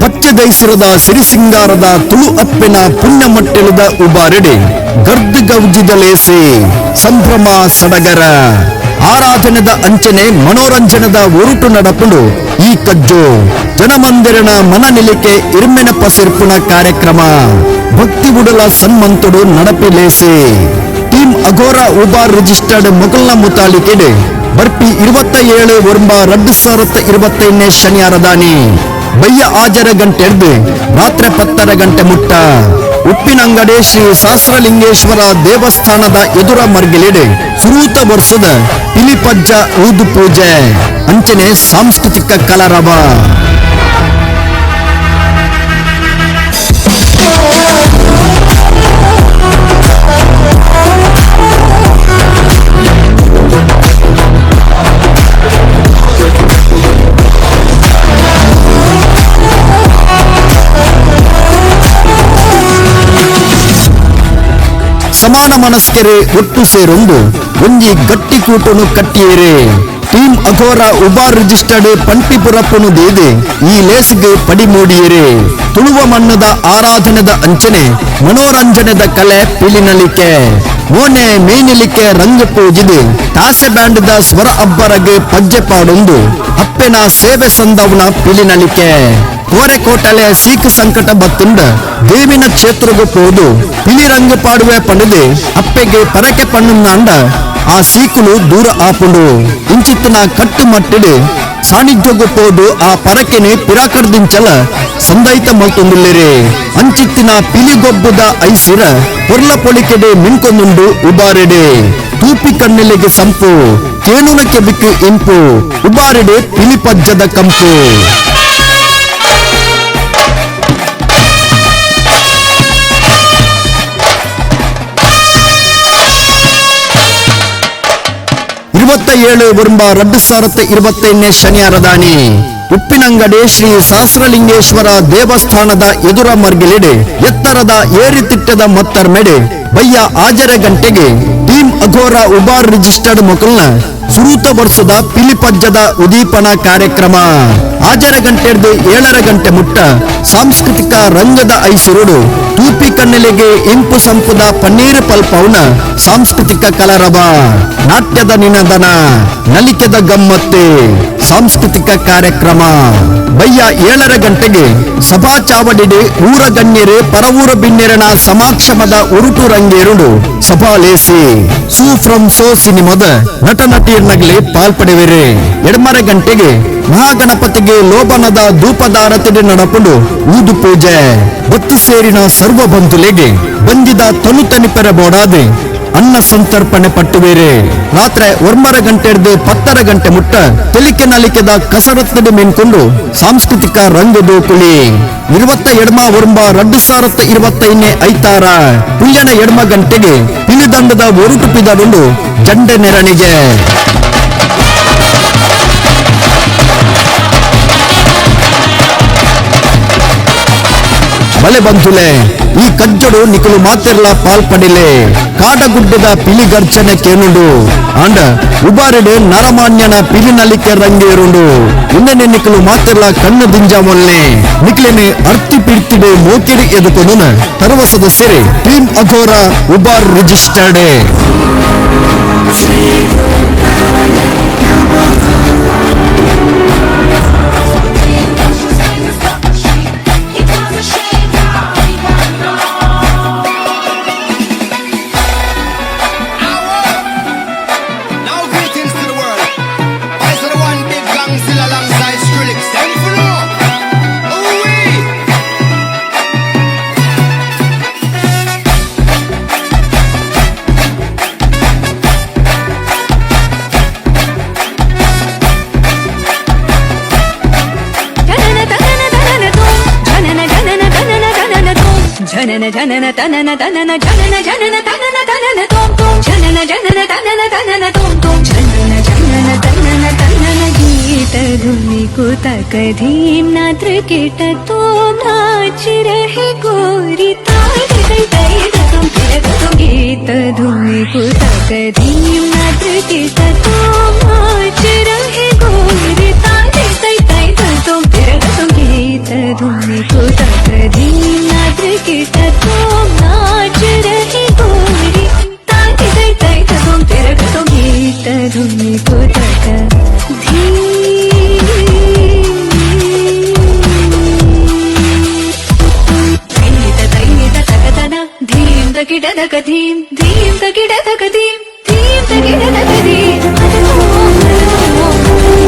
ಪಚ್ಚಗೈಸುರದ ಸಿರಿಸಿಂಗಾರದ ತುಳು ಅಪ್ಪಿನ ಪುಣ್ಯ ಮಟ್ಟಿಲದ ಉಬಾರೆಡೆ ಗರ್ದ್ ಗೌಜಿದ ಲೇಸೆ ಸಂಭ್ರಮ ಸಡಗರ. ಆರಾಧನೆದ ಅಂಚನೆ ಮನೋರಂಜನದ ಒರುಟು ನಡಪುಂಡು ಈ ಕಜ್ಜು ಜನಮಂದಿರನ ಮನನಿಲಿಕೆ ಇರ್ಮೆನ ಪಸಿರ್ಪುಣ ಕಾರ್ಯಕ್ರಮ. ಭಕ್ತಿ ಉಡಲ ಸನ್ಮಂತುಡು ನಡಪಿಲೇಸೆ ಟೀಮ್ ಅಘೋರ ಉಬಾರ್ ರಿಜಿಸ್ಟರ್ಡ್ ಮೊಗಲ್ನ ಮುತಾಲಿಕೆಡೆ ಬರ್ಪಿ ಇರುವತ್ತ ಏಳು ಒಂಬ ರಡ್ಡು ಸಾವಿರದ ಇರುವತ್ತೈದನೇ ಶನಿಯಾರದಾನಿ ಬಯ್ಯ ಆಜರ ಗಂಟೆ ಎಡ್ದು ರಾತ್ರಿ ಪತ್ತರ ಗಂಟೆ ಮುಟ್ಟ. ಉಪ್ಪಿನಂಗಡೆ ಶ್ರೀ ಸಹಸ್ರಲಿಂಗೇಶ್ವರ ದೇವಸ್ಥಾನದ ಎದುರ ಮರ್ಗಿಲೆಡೆ ಸುರೂತ ವರ್ಷದ ಪಿಲಿಪಜ್ಜ ಊದು ಪೂಜೆ ಅಂಚನೆ ಸಾಂಸ್ಕೃತಿಕ ಕಲರವ. ಸಮಾನ ಮನಸ್ಕರೇ ಒಟ್ಟು ಸೇರೊಂದು. ಒಂಜಿ ಗಟ್ಟಿ ಕೂಟನು ಕಟ್ಟಿಯೇರೆ. ಟೀಮ್ ಅಘೋರ ಉಬಾರ್ ರಿಜಿಸ್ಟರ್ಡ್ ಪಂಟಿಪುರಪ್ಪನು ದೇದೆ. ಈ ಲೇಸ್ಗೆ ಪಡಿ ಮೂಡಿಯರೆ. ತುಳುವ ಮಣ್ಣದ ಆರಾಧನೆದ ಅಂಚನೆ, ಮನೋರಂಜನೆದ ಕಲೆ ಪಿಲಿನಲಿಕೆ. ಮೋನೆ ಮೇನಿಲಿಕೆ ರಂಗ ಪೂಜಿದೆ. ತಾಸೆ ಬ್ಯಾಂಡ್ದ ಸ್ವರ ಅಬ್ಬರಗೆ ಪಜ್ಜೆ ಪಾಡೊಂದು. ಅಪ್ಪೆನ ಸೇವೆ ಸಂದವನ ಪಿಲಿನಲಿಕೆ. ಕೋರೆಕೋಟಲೆ ಸೀಕ್ ಸಂಕಟ ಬತ್ತುಂಡ ದೇವಿನ ಕ್ಷೇತ್ರಗೂ ಪೋದು ಪಿಲಿ ರಂಗ ಪಾಡುವೆ ಪಂಡದೆ ಅಪ್ಪೆಗೆ ಪರಕೆ ಪಣ್ಣುಂದಾಂಡ ಆ ಸೀಕುಲು ದೂರ ಆಪುಂಡು ಇಂಚಿತ್ತಿನ ಕಟ್ಟು ಮಟ್ಟಿಡೆ ಸಾನ್ನಿಧ್ಯಗೂ ಪೋದು ಆ ಪರಕೆನೆ ಪಿರಾಕರ್ದಿಂಚಲ ಸಂದಾಯಿತ ಮಲ್ತೊಂದುಲ್ಲೆರೆ. ಅಂಚಿತ್ತಿನ ಪಿಲಿಗೊಬ್ಬುದ ಐಸಿರ ಪೊರ್ಲ ಪೊಳಿಕೆಡೆ ಮಿಣ್ಕೊಂದುಂಡು ಉಬಾರೆಡೆ. ತೂಪಿ ಕಣ್ಣೆಲೆಗೆ ಸಂಪು ಕೇನುನಕ್ಕೆ ಬಿಕ್ಕು ಇಂಪು, ಉಬಾರೆಡೆ ಪಿಲಿಪಜ್ಜದ ಕಂಪು. ಇಪ್ಪತ್ತ ಏಳು ஒருபா ரெண்டு சாரத்து இருபத்தி எண்ணே ಉಪ್ಪಿನಂಗಡಿ ಶ್ರೀ ಸಹಸ್ರಲಿಂಗೇಶ್ವರ ದೇವಸ್ಥಾನದ ಎದುರ ಮರ್ಗಿಲಿಡೆ, ಎತ್ತರದ ಏರಿತಿಟ್ಟದ ಮತ್ತರ್ ಮೆಡೆ, ಬಯ್ಯ ಆಜರೆ ಗಂಟೆಗೆ ಟೀಮ್ ಅಘೋರ ಉಬಾರ್ ರಿಜಿಸ್ಟರ್ಡ್ ಮೊಕಲ್ನ ಸುರೂತ ವರ್ಷದ ಪಿಲಿಪಜ್ಜದ ಉದೀಪನ ಕಾರ್ಯಕ್ರಮ. ಆಜರ ಗಂಟೆ ಏಳರ ಗಂಟೆ ಮುಟ್ಟ ಸಾಂಸ್ಕೃತಿಕ ರಂಗದ ಐಸಿರುಡು, ತೂಪಿ ಕಣ್ಣೆಲೆಗೆ ಇಂಪು ಸಂಪುದ ಪನ್ನೀರು ಪಲ್ಪೌನ ಸಾಂಸ್ಕೃತಿಕ ಕಲರವ, ನಾಟ್ಯದ ನಿನದನ, ನಲಿಕೆದ ಗಮ್ಮತ್ತೆ, ಸಾಂಸ್ಕೃತಿಕ ಕಾರ್ಯಕ್ರಮ. ಬಯ್ಯ ಏಳರ ಗಂಟೆಗೆ ಸಭಾ ಚಾವಡಿಡೆ ಊರ ಗಣ್ಯರೆ ಪರವೂರ ಬಿನ್ನೆರನ ಸಮಾಕ್ಷಮದ ಉರುಟು ರಂಗೇರುಡು ಸಭಾ ಲೇಸಿ. ಸೂ ಫ್ರಮ್ ಸೋ ಸಿನಿಮಾದ ನಟ ನಟಿಯರ್ನಗಲಿ ಪಾಲ್ಪಡೆವೆರೆ. ಎಡಮರ ಗಂಟೆಗೆ ಮಹಾಗಣಪತಿಗೆ ಲೋಬನದ ಧೂಪದಾರತಿಡೆ ನಡಪುಡು ಊದು ಪೂಜೆ ಭಕ್ತಿ ಸೇರಿನ ಸರ್ವ ಬಂಧುಲೆಗೆ ಬಂದಿದ ತನು ತನಿಪೆರ ಬೋಡಾದೆ, ಅನ್ನ ಸಂತರ್ಪಣೆ ಪಟ್ಟುವೇರೆ. ರಾತ್ರಿ ಒರ್ಮರ ಗಂಟೆ ಹಿಡಿದು ಪತ್ತರ ಗಂಟೆ ಮುಟ್ಟ ತೆಲಿಕೆ ನಲಿಕೆದ ಕಸರತ್ತಿನ ಮೆನ್ಕೊಂಡು ಸಾಂಸ್ಕೃತಿಕ ರಂಗದು ಕುಳಿ ಇರುವತ್ತ ಒರ್ಮ ರಡ್ಡು ಸಾರತ್ತ ಇರುವತ್ತ ಇನ್ನೇ ಐತಾರ. ಪುಲ್ಯನ ಎಡ್ಮ ಗಂಟೆಗೆ ಪಿಲಿದಂಡದ ಒರುಟು ಪಿದಡುಂಡು ಜಂಡ ನೆರಣಿಗೆ ಬಲೆ ಬಂತುಲೆ ಈ ಕಜ್ಜಡು ನಿಕಲು ಮಾತಿರ್ಲ ಪಾಲ್ಪಡಿಲೆ ಕಾಡಗುಡ್ಡದ ಪಿಲಿ ಗರ್ಜನೆ ಕೇನುಂಡು. ಅಂಡ ಉಬಾರಿಡೆ ನರಮಾನ್ಯನ ಪಿಲಿನಲಿಕೆ ರಂಗೇರುಂಡು ಇನ್ನನೆ ನಿಕಲು ಮಾತಿರ್ಲ ಕಣ್ಣು ದಿಂಜ ಮೊಲ್ಲೆ ನಿಕ್ಲೆನೆ ಅರ್ತಿ ಪಿಡ್ತಿಡೆ ಮೋಕಿರಿ ಎದುಕೊಂಡು ತರುವ ಸದಸ್ಯರೇ ಟೀಮ್ ಅಘೋರ ಉಬಾರ್ ರಿಜಿಸ್ಟರ್ಡ್. जनन जनन, तनन तनन, जनन जनन, तनन तनन, तोम तोम, जनन जनन, तनन तनन, तोम तोम, जनन जनन, तनन तनन, गीत धुनि कुत कधीम ना त्रिकेट तोम नाच रहे गोरी ताल गई गई तुम गीत धुनि कुत कधीम ना त्रिकेट तोम ధీం ధీం